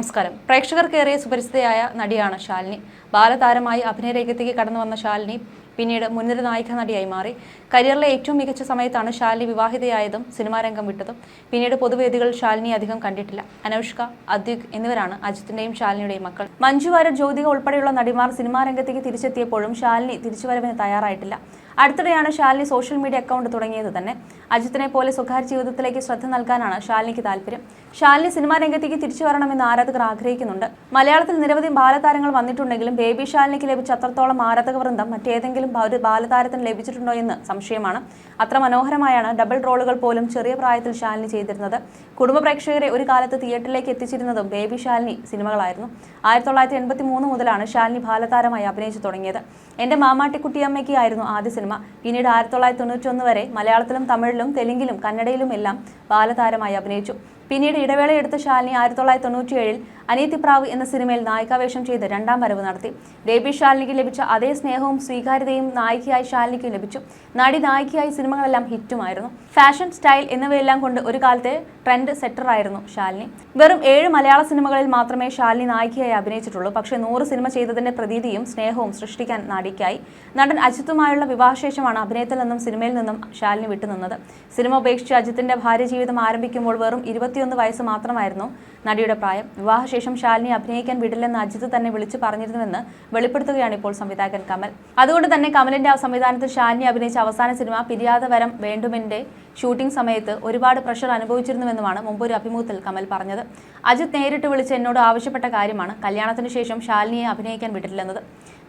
നമസ്കാരം. പ്രേക്ഷകർക്കേറെ സുപരിചിതയായ നടിയാണ് ശാലിനി. ബാലതാരമായി അഭിനയ രംഗത്തേക്ക് കടന്നു വന്ന ശാലിനി പിന്നീട് മുൻനിര നായിക നടിയായി മാറി. കരിയറിലെ ഏറ്റവും മികച്ച സമയത്താണ് ശാലിനി വിവാഹിതയായതും സിനിമാ രംഗം വിട്ടതും. പിന്നീട് പൊതുവേദികളിൽ ശാലിനി അധികം കണ്ടിട്ടില്ല. അനൗഷ്ക അദ്വിക് എന്നിവരാണ് അജിത്തിന്റെയും ശാലിനിയുടെയും മക്കൾ. മഞ്ജു വാര്യർ ജ്യോതിക ഉൾപ്പെടെയുള്ള നടിമാർ സിനിമാ രംഗത്തേക്ക് തിരിച്ചെത്തിയപ്പോഴും ശാലിനി തിരിച്ചുവരവിന് തയ്യാറായിട്ടില്ല. അടുത്തിടെയാണ് ശാലിനി സോഷ്യൽ മീഡിയ അക്കൗണ്ട് തുടങ്ങിയത് തന്നെ. അജിത്തിനെ പോലെ സ്വകാര്യ ജീവിതത്തിലേക്ക് ശ്രദ്ധ നൽകാനാണ് ശാലിനിക്ക് താല്പര്യം. ശാലിനി സിനിമാ രംഗത്തേക്ക് തിരിച്ചു വരണമെന്ന് ആരാധകർ ആഗ്രഹിക്കുന്നുണ്ട്. മലയാളത്തിൽ നിരവധി ബാലതാരങ്ങൾ വന്നിട്ടുണ്ടെങ്കിലും ബേബി ഷാലിനിക്ക് ലഭിച്ച അത്രത്തോളം ആരാധക വൃന്ദം മറ്റേതെങ്കിലും ഒരു ബാലതാരത്തിന് ലഭിച്ചിട്ടുണ്ടോ എന്ന് സംശയമാണ്. അത്ര മനോഹരമായാണ് ഡബിൾ റോളുകൾ പോലും ചെറിയ പ്രായത്തിൽ ശാലിനി ചെയ്തിരുന്നത്. കുടുംബ പ്രേക്ഷകരെ ഒരു കാലത്ത് തിയേറ്ററിലേക്ക് എത്തിച്ചിരുന്നതും ബേബി ശാലിനി സിനിമകളായിരുന്നു. ആയിരത്തി തൊള്ളായിരത്തി എൺപത്തി മൂന്ന് മുതലാണ് ശാലിനി ബാലതാരമായി അഭിനയിച്ചു തുടങ്ങിയത്. എന്റെ മാമാട്ടിക്കുട്ടിയമ്മയ്ക്ക് ആയിരുന്നു ആദ്യ സിനിമ. പിന്നീട് ആയിരത്തി തൊള്ളായിരത്തി തൊണ്ണൂറ്റൊന്ന് വരെ മലയാളത്തിലും തമിഴിലും തെലുങ്കിലും കന്നഡയിലും എല്ലാം ബാലതാരമായി അഭിനയിച്ചു. പിന്നീട് ഇടവേളയെടുത്ത ശാലിനി ആയിരത്തി തൊള്ളായിരത്തി തൊണ്ണൂറ്റിയേഴിൽ അനിയത്തിപ്രാവ് എന്ന സിനിമയിൽ നായികാവേഷം ചെയ്ത് രണ്ടാം വരവ് നടത്തി. ബേബി ഷാലിനിക്ക് ലഭിച്ച അതേ സ്നേഹവും സ്വീകാര്യതയും നായികയായി ശാലിനിക്ക് ലഭിച്ചു. നടി നായികയായി സിനിമകളെല്ലാം ഹിറ്റുമായിരുന്നു. ഫാഷൻ സ്റ്റൈൽ എന്നിവയെല്ലാം കൊണ്ട് ഒരു കാലത്തെ ട്രെൻഡ് സെറ്ററായിരുന്നു ശാലിനി. വെറും ഏഴ് മലയാള സിനിമകളിൽ മാത്രമേ ശാലിനി നായികയായി അഭിനയിച്ചിട്ടുള്ളൂ. പക്ഷേ നൂറ് സിനിമ ചെയ്തതിന്റെ പ്രതീതിയും സ്നേഹവും സൃഷ്ടിക്കാൻ നടിക്കായി. നടൻ അജിത്തുമായുള്ള വിവാഹശേഷമാണ് അഭിനയത്തിൽ നിന്നും സിനിമയിൽ നിന്നും ശാലിനി വിട്ടുനിന്നത്. സിനിമ ഉപേക്ഷിച്ച് അജിത്തിന്റെ ഭാര്യ ജീവിതം ആരംഭിക്കുമ്പോൾ വെറും ഇരുപത്തിയൊന്ന് വയസ്സ് മാത്രമായിരുന്നു നടിയുടെ പ്രായം. വിവാഹശേഷം ശാലിനി അഭിനയിക്കാൻ വിടില്ലെന്ന് അജിത് തന്നെ വിളിച്ചു പറഞ്ഞിരുന്നുവെന്ന് വെളിപ്പെടുത്തുകയാണ് ഇപ്പോൾ സംവിധായകൻ കമൽ. അതുകൊണ്ട് തന്നെ കമലിന്റെ സംവിധാനത്തിൽ ശാലിനി അഭിനയിച്ച അവസാന സിനിമ പിരിയാതെ വരം വേണ്ടുമെന്റെ ഷൂട്ടിംഗ് സമയത്ത് ഒരുപാട് പ്രഷർ അനുഭവിച്ചിരുന്നുവെന്നുമാണ് മുമ്പ് ഒരു അഭിമുഖത്തിൽ കമൽ പറഞ്ഞത്. അജിത് നേരിട്ട് വിളിച്ച് എന്നോട് ആവശ്യപ്പെട്ട കാര്യമാണ് കല്യാണത്തിന് ശേഷം ശാലിനിയെ അഭിനയിക്കാൻ വിട്ടിട്ടില്ലെന്നത്.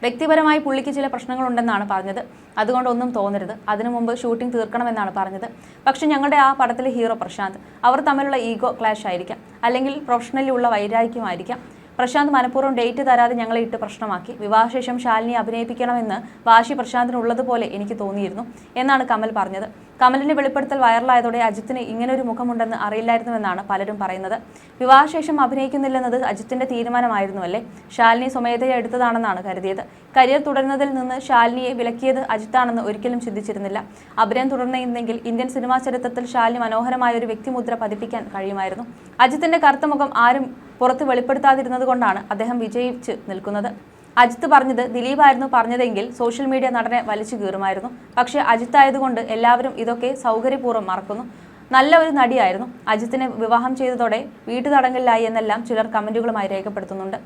വ്യക്തിപരമായി പുള്ളിക്ക് ചില പ്രശ്നങ്ങളുണ്ടെന്നാണ് പറഞ്ഞത്. അതുകൊണ്ടൊന്നും തോന്നരുത്. അതിനു മുമ്പ് ഷൂട്ടിംഗ് തീർക്കണമെന്നാണ് പറഞ്ഞത്. പക്ഷെ ഞങ്ങളുടെ ആ പടത്തിലെ ഹീറോ പ്രശാന്ത് അവർ തമ്മിലുള്ള ഈഗോ ക്ലാഷ് ആയിരിക്കാം അല്ലെങ്കിൽ പ്രൊഫഷണലിലുള്ള വൈരാഗ്യമായിരിക്കാം. പ്രശാന്ത് മനഃപൂർവം ഡേറ്റ് തരാതെ ഞങ്ങളെ ഇട്ട് പ്രശ്നമാക്കി. വിവാഹശേഷം ശാലിനി അഭിനയിപ്പിക്കണമെന്ന് വാശി പ്രശാന്തിനുള്ളതുപോലെ എനിക്ക് തോന്നിയിരുന്നു എന്നാണ് കമൽ പറഞ്ഞത്. കമലിന്റെ വെളിപ്പെടുത്തൽ വൈറലായതോടെ അജിത്തിന് ഇങ്ങനൊരു മുഖമുണ്ടെന്ന് അറിയില്ലായിരുന്നുവെന്നാണ് പലരും പറയുന്നത്. വിവാഹശേഷം അഭിനയിക്കുന്നില്ലെന്നത് അജിത്തിന്റെ തീരുമാനമായിരുന്നുവല്ലേ? ശാലിനി സ്വമേധയ എടുത്തതാണെന്നാണ് കരുതിയത്. കരിയർ തുടരുന്നതിൽ നിന്ന് ശാലിനിയെ വിലക്കിയത് അജിത്താണെന്ന് ഒരിക്കലും ചിന്തിച്ചിരുന്നില്ല. അഭിനയം തുടർന്നിരുന്നെങ്കിൽ ഇന്ത്യൻ സിനിമാ ചരിത്രത്തിൽ ശാലിനി മനോഹരമായ ഒരു വ്യക്തിമുദ്ര പതിപ്പിക്കാൻ കഴിയുമായിരുന്നു. അജിത്തിന്റെ കറുത്ത മുഖം ആരും പുറത്ത് വെളിപ്പെടുത്താതിരുന്നത് കൊണ്ടാണ് അദ്ദേഹം വിജയിച്ച് നിൽക്കുന്നത്. അജിത്ത് പറഞ്ഞത് ദിലീപായിരുന്നു പറഞ്ഞതെങ്കിൽ സോഷ്യൽ മീഡിയ നടനെ വലിച്ചു കീറുമായിരുന്നു. പക്ഷേ അജിത്ത് ആയതുകൊണ്ട് എല്ലാവരും ഇതൊക്കെ സൗകര്യപൂർവം മറക്കുന്നു. നല്ല ഒരു നടിയായിരുന്നു. അജിത്തിനെ വിവാഹം ചെയ്തതോടെ വീട്ടുതടങ്കലിലായി എന്നെല്ലാം ചിലർ കമന്റുകളുമായി രേഖപ്പെടുത്തുന്നുണ്ട്.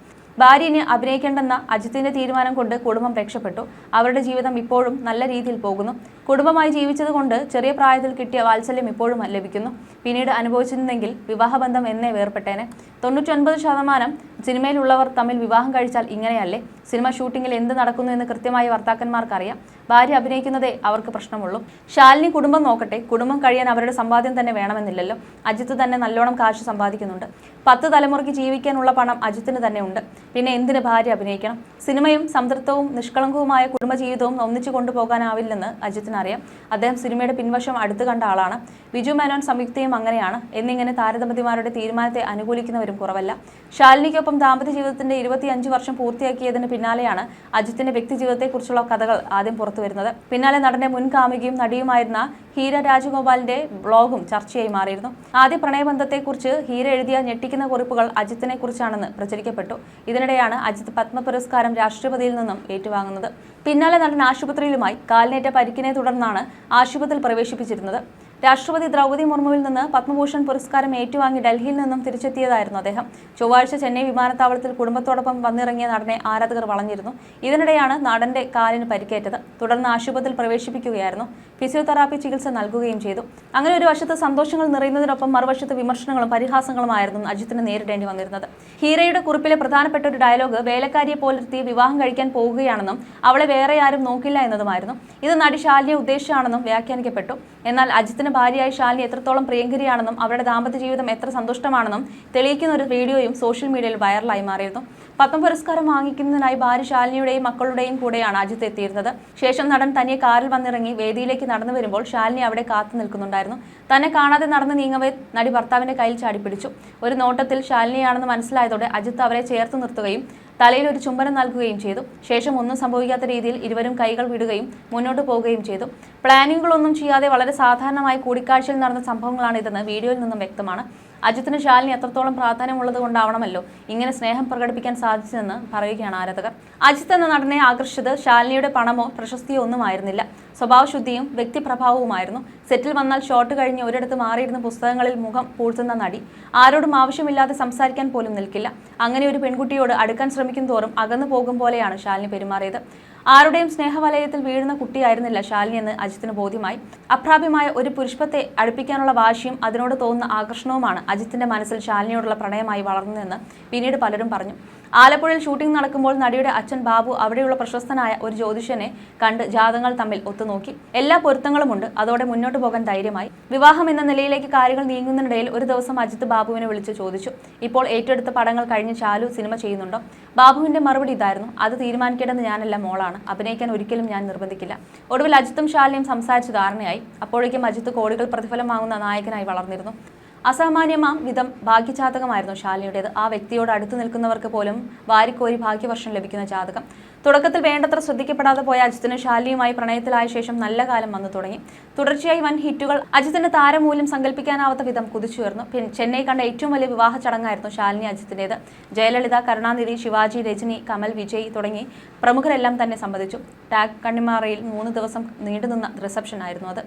ഭാര്യനെ അഭിനയിക്കേണ്ടെന്ന അജിത്തിന്റെ തീരുമാനം കൊണ്ട് കുടുംബം രക്ഷപ്പെട്ടു. അവരുടെ ജീവിതം ഇപ്പോഴും നല്ല രീതിയിൽ പോകുന്നു. കുടുംബമായി ജീവിച്ചതുകൊണ്ട് ചെറിയ പ്രായത്തിൽ കിട്ടിയ വാത്സല്യം ഇപ്പോഴും ലഭിക്കുന്നു. പിന്നീട് അനുഭവിച്ചിരുന്നെങ്കിൽ വിവാഹബന്ധം എന്നേ വേർപെട്ടേനെ തൊണ്ണൂറ്റൊൻപത് ശതമാനം സിനിമയിലുള്ളവർ തമ്മിൽ വിവാഹം കഴിച്ചാൽ ഇങ്ങനെയല്ലേ? സിനിമ ഷൂട്ടിങ്ങിൽ എന്ത് നടക്കുന്നു എന്ന് കൃത്യമായി വർത്താക്കന്മാർക്കറിയാം. ഭാര്യ അഭിനയിക്കുന്നതേ അവർക്ക് പ്രശ്നമുള്ളൂ. ശാലിനി കുടുംബം നോക്കട്ടെ. കുടുംബം കഴിയാൻ അവരുടെ സമ്പാദ്യം തന്നെ വേണമെന്നില്ലല്ലോ. അജിത്ത് തന്നെ നല്ലോണം കാശ് സമ്പാദിക്കുന്നുണ്ട്. പത്ത് തലമുറയ്ക്ക് ജീവിക്കാനുള്ള പണം അജിത്തിന് തന്നെ ഉണ്ട്. പിന്നെ എന്തിന് ഭാര്യ അഭിനയിക്കണം? സിനിമയും സംതൃപ്തവും നിഷ്കളങ്കവുമായ കുടുംബജീവിതവും ഒന്നിച്ചു കൊണ്ടുപോകാനാവില്ലെന്ന് അജിത്തിനറിയാം. അദ്ദേഹം സിനിമയുടെ പിൻവശം അടുത്ത് കണ്ട ആളാണ്. ബിജു മേനോൻ സംയുക്തയും അങ്ങനെയാണ്. എന്നിങ്ങനെ താരദമ്പതിമാരുടെ തീരുമാനത്തെ അനുകൂലിക്കുന്നവരും കുറവല്ല. ശാലിനിക്കൊപ്പം ദാമ്പത്യ ജീവിതത്തിന്റെ ഇരുപത്തിയഞ്ച് വർഷം പൂർത്തിയാക്കിയതിന് പിന്നാലെയാണ് അജിത്തിന്റെ വ്യക്തി ജീവിതത്തെക്കുറിച്ചുള്ള കഥകൾ ആദ്യം പുറത്തുവരുന്നത് പിന്നാലെ നടന്റെ മുൻ കാമികയും നടിയുമായിരുന്ന ഹീര രാജഗോപാലിന്റെ ബ്ലോഗും ചർച്ചയായി മാറിയിരുന്നു. ആദ്യ പ്രണയബന്ധത്തെക്കുറിച്ച് ഹീര എഴുതിയ ഞെട്ടിക്കുന്ന കുറിപ്പുകൾ അജിത്തിനെ കുറിച്ചാണെന്ന് പ്രചരിക്കപ്പെട്ടു. ഇതിനിടെയാണ് അജിത്ത് പത്മ പുരസ്കാരം രാഷ്ട്രപതിയിൽ നിന്നും ഏറ്റുവാങ്ങുന്നത്. പിന്നാലെ നടൻ ആശുപത്രിയിലുമായി കാലിനേറ്റ പരിക്കിനെ തുടർന്നാണ് ആശുപത്രിയിൽ പ്രവേശിപ്പിച്ചിരുന്നത്. രാഷ്ട്രപതി ദ്രൗപദി മുർമുവിൽ നിന്ന് പത്മഭൂഷൺ പുരസ്കാരം ഏറ്റുവാങ്ങി ഡൽഹിയിൽ നിന്നും തിരിച്ചെത്തിയതായിരുന്നു അദ്ദേഹം. ചൊവ്വാഴ്ച ചെന്നൈ വിമാനത്താവളത്തിൽ കുടുംബത്തോടൊപ്പം വന്നിറങ്ങിയ നടനെ ആരാധകർ വളഞ്ഞിരുന്നു. ഇതിനിടെയാണ് നടന്റെ കാലിന് പരിക്കേറ്റത്. തുടർന്ന് ആശുപത്രിയിൽ പ്രവേശിപ്പിക്കുകയായിരുന്നു. ഫിസിയോതെറാപ്പി ചികിത്സ നൽകുകയും ചെയ്തു. അങ്ങനെ ഒരു വശത്ത് സന്തോഷങ്ങൾ നിറയുന്നതിനൊപ്പം മറുവശത്ത് വിമർശനങ്ങളും പരിഹാസങ്ങളുമായിരുന്നു അജിത്തിന് നേരിടേണ്ടി വന്നിരുന്നത്. ഹീരയുടെ കുറിപ്പിലെ പ്രധാനപ്പെട്ട ഒരു ഡയലോഗ് വേലക്കാരിയെ പോലിരുത്തി വിവാഹം കഴിക്കാൻ പോകുകയാണെന്നും അവളെ വേറെ ആരും നോക്കില്ല എന്നതുമായിരുന്നു. ഇത് നടി ശാലിനിയെ ഉദ്ദേശമാണെന്നും വ്യാഖ്യാനിക്കപ്പെട്ടു. എന്നാൽ അജിത്തിന് ഭാര്യയായി ശാലിനി എത്രത്തോളം പ്രിയങ്കരിയാണെന്നും അവരുടെ ദാമ്പത്യ ജീവിതം എത്ര സന്തുഷ്ടമാണെന്നും തെളിയിക്കുന്ന ഒരു വീഡിയോയും സോഷ്യൽ മീഡിയയിൽ വൈറലായി മാറിയിരുന്നു. പത്മ പുരസ്കാരം വാങ്ങിക്കുന്നതിനായി ഭാര്യ ശാലിനിയുടെയും മക്കളുടെയും കൂടെയാണ് അജിത്ത് എത്തിയിരുന്നത്. ശേഷം നടൻ തനിയെ കാറിൽ വന്നിറങ്ങി വേദിയിലേക്ക് നടന്നു വരുമ്പോൾ ശാലിനി അവിടെ കാത്തു നിൽക്കുന്നുണ്ടായിരുന്നു. തന്നെ കാണാതെ നടന്ന് നീങ്ങവേ നടി ഭർത്താവിന്റെ കയ്യിൽ ചാടിപ്പിടിച്ചു. ഒരു നോട്ടത്തിൽ ശാലിനിയാണെന്ന് മനസ്സിലായതോടെ അജിത്ത് അവരെ ചേർത്ത് നിർത്തുകയും തലയിൽ ഒരു ചുംബനം നൽകുകയും ചെയ്തു. ശേഷം ഒന്നും സംഭവിക്കാത്ത രീതിയിൽ ഇരുവരും കൈകൾ വിടുകയും മുന്നോട്ട് പോവുകയും ചെയ്തു. പ്ലാനിങ്ങുകളൊന്നും ചെയ്യാതെ വളരെ സാധാരണമായി കൂടിക്കാഴ്ചയിൽ നടന്ന സംഭവങ്ങളാണ് ഇതെന്ന് വീഡിയോയിൽ നിന്നും വ്യക്തമാണ്. അജിത്തിന് ശാലിനി എത്രത്തോളം പ്രാധാന്യമുള്ളത് കൊണ്ടാവണമല്ലോ ഇങ്ങനെ സ്നേഹം പ്രകടിപ്പിക്കാൻ സാധിച്ചതെന്ന് പറയുകയാണ് ആരാധകർ. അജിത്ത് എന്ന നടനെ ആകർഷിച്ചത് ശാലിനിയുടെ പണമോ പ്രശസ്തിയോ ഒന്നും ആയിരുന്നില്ല. സ്വഭാവശുദ്ധിയും വ്യക്തിപ്രഭാവവുമായിരുന്നു. സെറ്റിൽ വന്നാൽ ഷോട്ട് കഴിഞ്ഞ് ഒരിടത്ത് മാറിയിരുന്ന പുസ്തകങ്ങളിൽ മുഖം പൂഴ്ത്തുന്ന നടി. ആരോടും ആവശ്യമില്ലാതെ സംസാരിക്കാൻ പോലും നിൽക്കില്ല. അങ്ങനെ ഒരു പെൺകുട്ടിയോട് അടുക്കാൻ ശ്രമിക്കും തോറും അകന്നു പോകും പോലെയാണ് ശാലിനി പെരുമാറിയത്. ആരുടെയും സ്നേഹവലയത്തിൽ വീഴുന്ന കുട്ടിയായിരുന്നില്ല ശാലിനി എന്ന് അജിത്തിന് ബോധ്യമായി. അപ്രാപ്യമായ ഒരു പുഷ്പത്തെ അടുപ്പിക്കാനുള്ള വാശിയും അതിനോട് തോന്നുന്ന ആകർഷണവുമാണ് അജിത്തിന്റെ മനസ്സിൽ ശാലിനിയോടുള്ള പ്രണയമായി വളർന്നതെന്ന് പിന്നീട് പലരും പറഞ്ഞു. ആലപ്പുഴയിൽ ഷൂട്ടിംഗ് നടക്കുമ്പോൾ നടിയുടെ അച്ഛൻ ബാബു അവിടെയുള്ള പ്രശസ്തനായ ഒരു ജ്യോതിഷനെ കണ്ട് ജാതങ്ങൾ തമ്മിൽ ഒത്തുനോക്കി. എല്ലാ പൊരുത്തങ്ങളുമുണ്ട്. അതോടെ മുന്നോട്ട് പോകാൻ ധൈര്യമായി. വിവാഹം എന്ന നിലയിലേക്ക് കാര്യങ്ങൾ നീങ്ങുന്നതിനിടയിൽ ഒരു ദിവസം അജിത് ബാബുവിനെ വിളിച്ച് ചോദിച്ചു. ഇപ്പോൾ ഏറ്റെടുത്ത പടങ്ങൾ കഴിഞ്ഞ് ചാലു സിനിമ ചെയ്യുന്നുണ്ടോ? ബാബുവിന്റെ മറുപടി ഇതായിരുന്നു. അത് തീരുമാനിക്കേണ്ടത് ഞാനല്ല മോളാണ്. അഭിനയിക്കാൻ ഒരിക്കലും ഞാൻ നിർബന്ധിക്കില്ല. ഒടുവിൽ അജിത്തും ശാലിനിയും സംസാരിച്ച് ധാരണയായി. അപ്പോഴേക്കും അജിത്ത് കോടികൾ പ്രതിഫലം വാങ്ങുന്ന നായകനായി വളർന്നിരുന്നു. അസാമാന്യമാം വിധം ഭാഗ്യജാതകമായിരുന്നു ശാലിനിയുടേത്. ആ വ്യക്തിയോട് അടുത്തു നിൽക്കുന്നവർക്ക് പോലും വാരിക്കോരി ഭാഗ്യവർഷം ലഭിക്കുന്ന ജാതകം. തുടക്കത്തിൽ വേണ്ടത്ര ശ്രദ്ധിക്കപ്പെടാതെ പോയ അജിത്തിന് ശാലിനിയുമായി പ്രണയത്തിലായ ശേഷം നല്ല കാലം വന്നു തുടങ്ങി. തുടർച്ചയായി വൻ ഹിറ്റുകൾ അജിത്തിന്റെ താരമൂല്യം സങ്കല്പിക്കാനാവാത്ത വിധം കുതിച്ചുയർന്നു. ചെന്നൈ കണ്ട ഏറ്റവും വലിയ വിവാഹ ചടങ്ങായിരുന്നു ശാലിനി അജിത്തിന്റേത് ജയലളിത കരുണാനിധി ശിവാജി രജനി കമൽ വിജയ് തുടങ്ങി പ്രമുഖരെല്ലാം തന്നെ സംബന്ധിച്ചു. ടാഗ് കണ്ണിമാറയിൽ മൂന്ന് ദിവസം നീണ്ടുനിന്ന റിസപ്ഷൻ ആയിരുന്നു അത്.